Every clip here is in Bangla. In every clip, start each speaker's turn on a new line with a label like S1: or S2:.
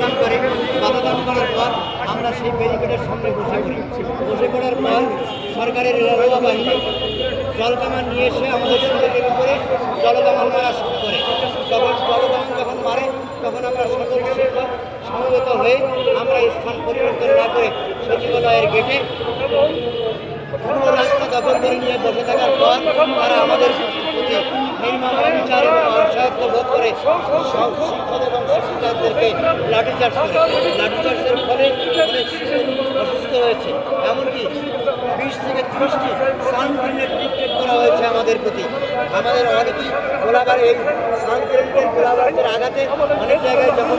S1: দান করে দান করার পর আমরা সেই ব্যারিকেডের সামনে বসে পড়ি। বসে পড়ার পর সরকারের রেলওয়ে বাহিনী জলকামান নিয়ে এসে আমাদের শরীরের উপরে জলকামান মারা শুরু করে। তখন জলকামান যখন মারে, তখন আমরা সকল সমবেত হয়ে আমরা স্থান পরিবর্তন না করে সচিবালয়ের গেটে পুরো রাস্তা দখল করে নিয়ে বসে থাকার পর তারা আমাদের করে সব শিক্ষক এবং শিক্ষকদেরকে লাঠিচার্জ করে লাঠিচার্জের ফলে অসুস্থ হয়েছে। এমনকি বিশ থেকে ত্রিশটি সানগ্রেনেড টিকেট করা হয়েছে আমাদের প্রতি। আমাদের অনেকেই গোলাবার এই গোলাবারের আঘাতে অনেক জায়গায় যখন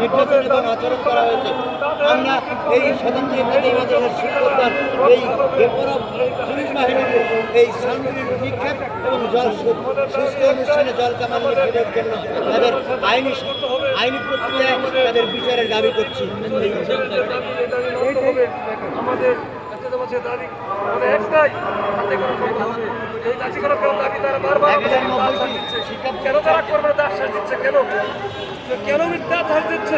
S1: নির্যাতন আচরণ করা হয়েছে। আমরা এই স্বতন্ত্র শিক্ষকদের এই পুলিশ বাহিনীর এই সাংগঠনিক বিক্ষেপ এবং জল সুস্থ অনুষ্ঠানে জল কামান নিক্ষেপের জন্য তাদের আইনি আইনি প্রক্রিয়ায় তাদের বিচারের দাবি করছি।
S2: আমাদের জাতীয়তাবাসীর দাবি একটাই যাতে করে করতে হবে। এই জাতি করে কেন দাবি তারা বারবার। কেন তারা করবে না তা আশ্বাস দিচ্ছে কেন কেন মিথ্যা আশ্বাস দিচ্ছে